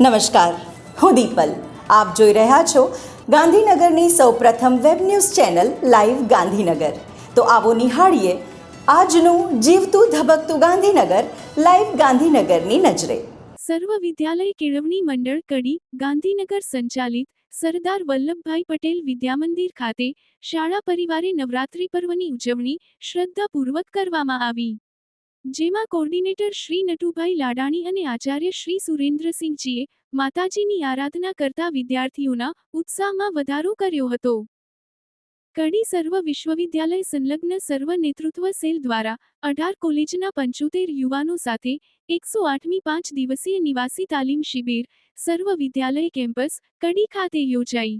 નમસ્કાર. હું દીપલ. આપ જોઈ રહ્યા છો ગાંધીનગરની સૌપ્રથમ web news channel live Gandhinagar. તો આવો નિહાળીએ આજનું જીવતું ધબકતું ગાંધીનગર લાઈવ ગાંધીનગરની નજરે. સર્વ વિદ્યાલય કેળવણી મંડળ કડી ગાંધીનગર સંચાલિત સરદાર વલ્લભભાઈ પટેલ વિદ્યામંદિર ખાતે શાળા પરિવારે નવરાત્રિ પર્વની ઉજવણી શ્રદ્ધાપૂર્વક કરવામાં આવી. જેમાં કોર્ડિનેટર શ્રી નટુભાઈ લાડાણી અને આચાર્ય શ્રી સુરેન્દ્રસિંહજીએ માતાજીની આરાધના કરતા વિદ્યાર્થીઓના ઉત્સાહમાં વધારો કર્યો હતો. કડી સર્વ વિશ્વવિદ્યાલય સંલગ્ન સર્વ નેતૃત્વ સેલ દ્વારા અઢાર કોલેજના પંચોતેર યુવાનો સાથે એકસો આઠમી પાંચ દિવસીય નિવાસી તાલીમ શિબિર સર્વ વિદ્યાલય કેમ્પસ કડી ખાતે યોજાઈ.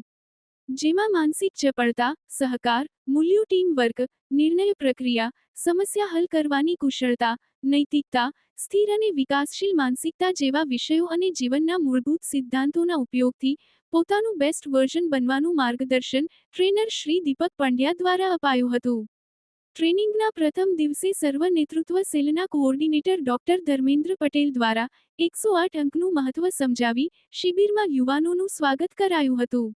જેમાં માનસિક ચપળતા, સહકાર, મૂલ્યો ટીમ વર્ક નિર્ણય પ્રક્રિયા, સમસ્યા હલ કરવાની કુશળતા, નૈતિકતા, સ્થિર અને વિકાસશીલ માનસિકતા જેવા વિષયો અને જીવનના મૂળભૂત સિદ્ધાંતોના ઉપયોગથી પોતાનું બેસ્ટ વર્ઝન બનવાનું માર્ગદર્શન ટ્રેનર શ્રી દીપક પંડ્યા દ્વારા અપાયું હતું. ટ્રેનિંગના પ્રથમ દિવસે સર્વ નેતૃત્વ સેલના કોઓર્ડિનેટર ડોક્ટર ધર્મેન્દ્ર પટેલ દ્વારા એકસો આઠ અંકનું મહત્વ સમજાવી શિબિરમાં યુવાનોનું સ્વાગત કરાયું હતું.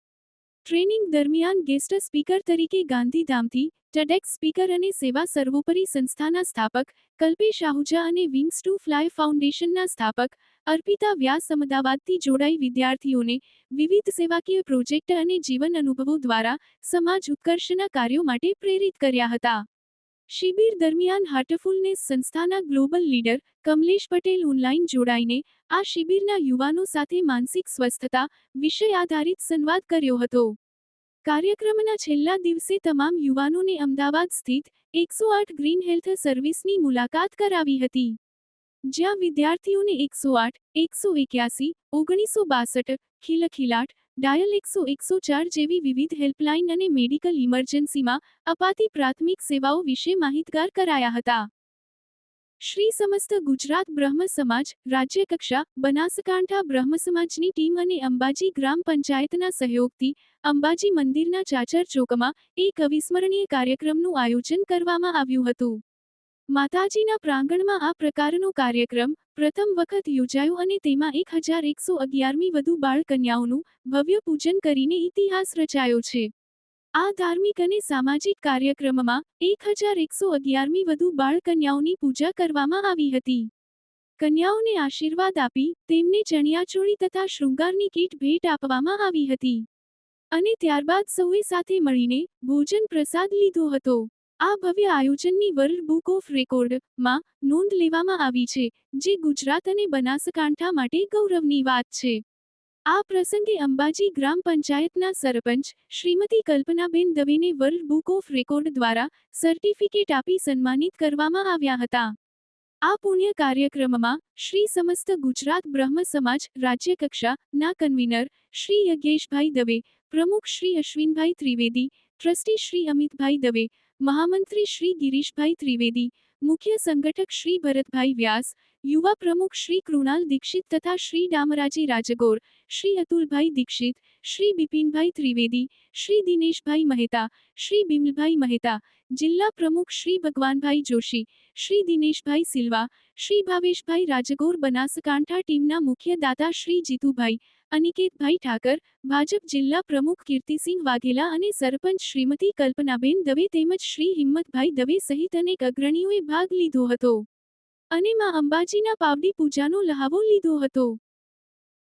ટ્રેનિંગ દરમિયાન ગેસ્ટ સ્પીકર તરીકે ગાંધીધામથી ટડેક્સ સ્પીકર અને સેવા સર્વોપરી સંસ્થાના સ્થાપક, કલ્પેશ આહુજા અને વિંગ્સ ટુ ફ્લાય ફાઉન્ડેશનના સ્થાપક, અર્પિતા વ્યાસ અમદાવાદથી જોડાઈ વિદ્યાર્થીઓને વિવિધ સેવાકીય પ્રોજેક્ટ અને જીવન અનુભવો દ્વારા સમાજ ઉત્કર્ષના કાર્યો માટે પ્રેરિત કર્યા હતા. શિબિર દરમિયાન હાર્ટફુલનેસ સંસ્થાના global leader Kamlesh Patel online જોડાઈને આ શિબિરના યુવાનો સાથે માનસિક સ્વસ્થતા વિષય આધારિત સંવાદ કર્યો હતો. કાર્યક્રમના છેલ્લા દિવસે તમામ યુવાનોને અમદાવાદ સ્થિત એકસો આઠ ગ્રીન હેલ્થ સર્વિસની મુલાકાત કરાવી હતી. જ્યાં વિદ્યાર્થીઓને એકસો આઠ, એકસો એક્યાસી, ઓગણીસો બાસઠ, ખીલખીલાટ ડાયલ એકસો એકસો ચાર જેવી વિવિધ હેલ્પલાઇન અને મેડિકલ ઇમરજન્સીમાં અપાતી પ્રાથમિક સેવાઓ વિશે માહિતગાર કરાયા હતા. શ્રી સમસ્ત ગુજરાત બ્રહ્મ સમાજ, રાજ્યકક્ષા, બનાસકાંઠા બ્રહ્મ સમાજની ટીમ અને અંબાજી ગ્રામ પંચાયતના સહયોગથી અંબાજી મંદિરના ચાચર ચોકમાં એક અવિસ્મરણીય કાર્યક્રમનું આયોજન કરવામાં આવ્યું હતું. માતાજીના પ્રાંગણમાં આ પ્રકારનો કાર્યક્રમ પ્રથમ વખત યોજાયું અને તેમાં એક હજાર એકસો અગિયારમી વધુ બાળ કન્યાઓનું ભવ્ય પૂજન કરીને ઇતિહાસ રચાયો છે. આ ધાર્મિક અને સામાજિક કાર્યક્રમમાં એક હજાર એકસો અગિયારમી વધુ બાળ કન્યાઓની પૂજા કરવામાં આવી હતી. કન્યાઓને આશીર્વાદ આપી તેમને ચણિયાચોળી તથા શૃંગારની કીટ ભેટ આપવામાં આવી હતી. અને ત્યારબાદ સૌએ સાથે મળીને ભોજન પ્રસાદ લીધો હતો. આ ભવ્ય આયોજનની વર્લ્ડ બુક ઓફ રેકોર્ડમાં નોંધ લેવામાં આવી છે, જે ગુજરાત અને બનાસકાંઠા માટે ગૌરવની વાત છે. આ પ્રસંગે અંબાજી ગ્રામ પંચાયતના સરપંચ શ્રીમતી કલ્પનાબેન દવેને વર્લ્ડ બુક ઓફ રેકોર્ડ દ્વારા સર્ટિફિકેટ આપી સન્માનિત કરવામાં આવ્યા હતા. આ પુણ્ય કાર્યક્રમમાં શ્રી સમસ્ત ગુજરાત બ્રહ્મ સમાજ રાજ્યકક્ષાના કન્વીનર શ્રી યજ્ઞેશભાઈ દવે, પ્રમુખ શ્રી અશ્વિનભાઈ ત્રિવેદી, ટ્રસ્ટી શ્રી અમિતભાઈ દવે મહામંત્રી શ્રી ગિરીશભાઈ ત્રિવેદી મુખ્ય સંગઠક શ્રી ભરતભાઈ વ્યાસ, યુવા પ્રમુખ શ્રી કૃણાલ દીક્ષિત તથા શ્રી ડામરાજી રાજગોર, શ્રી અતુલભાઈ દીક્ષિત, શ્રી બિપિનભાઈ ત્રિવેદી, શ્રી દિનેશભાઈ મહેતા, શ્રી બિમલભાઈ મહેતા, જિલ્લા પ્રમુખ શ્રી ભગવાનભાઈ જોશી, શ્રી દિનેશભાઈ સિલ્વા, શ્રી ભાવેશભાઈ રાજગોર બનાસકાંઠા ટીમના મુખ્ય દાતા શ્રી જીતુભાઈ, અનિકેતભાઈ ઠાકર, ભાજપ જિલ્લા પ્રમુખ કીર્તિસિંહ વાઘેલા અને સરપંચ શ્રીમતી કલ્પનાબેન દવે તેમજ શ્રી હિંમતભાઈ દવે સહિત અનેક અગ્રણીઓએ ભાગ લીધો હતો. અને માં અંબાજીના પાવડી પૂજાનો લહાવો લીધો હતો.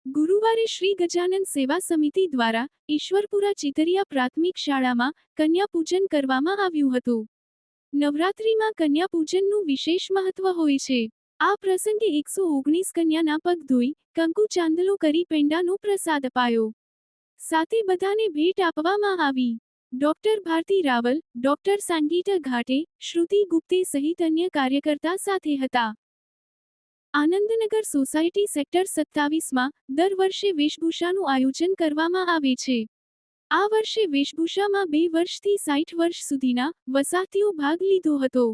ગુરુવારે શ્રી ગજાનંદ સેવા સમિતિ દ્વારા ઈશ્વરપુરા ચિતરિયા પ્રાથમિક શાળામાં કન્યા પૂજન કરવામાં આવ્યું હતું. નવરાત્રિમાં કન્યા પૂજનનું વિશેષ મહત્વ હોય છે. આ પ્રસંગે એકસો ઓગણીસ કન્યાના પગ ધોઈ કંકુ ચાંદલો કરી પેંડાનો પ્રસાદ અપાયો. સાથે બધાને ભેટ આપવામાં આવી. ડોક્ટર ભારતી રાવલ, ડોક્ટર સાંગીટા ઘાટે, શ્રુતિ ગુપ્તે સહિત અન્ય કાર્યકર્તા સાથે હતા. આનંદનગર સોસાયટી સેક્ટર સત્તાવીસમાં દર વર્ષે વેશભૂષાનું આયોજન કરવામાં આવે છે. આ વર્ષે વેશભૂષામાં બે વર્ષથી સાઠ વર્ષ સુધીના વસાતીઓ ભાગ લીધો હતો.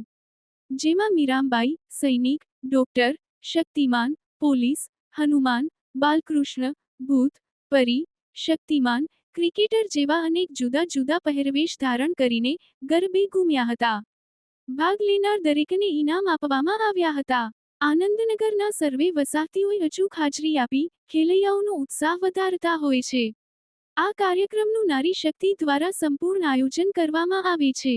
જેમાં મીરામબાઈ, સૈનિક, ડોક્ટર, શક્તિમાન, પોલીસ, હનુમાન, બાલકૃષ્ણ, ભૂત, પરી, શક્તિમાન ક્રિકેટર જેવા અનેક જુદા જુદા પહેરવેશ ધારણ કરીને ગરબે ઘૂમ્યા હતા. ભાગ લેનાર દરેકને ઇનામ આપવામાં આવ્યા હતા. આનંદનગરના સર્વે વસાહતીઓએ અચૂક હાજરી આપી, ખેલૈયાઓનો ઉત્સાહ વધારતા હોય છે. આ કાર્યક્રમનું નારી શક્તિ દ્વારા સંપૂર્ણ આયોજન કરવામાં આવે છે.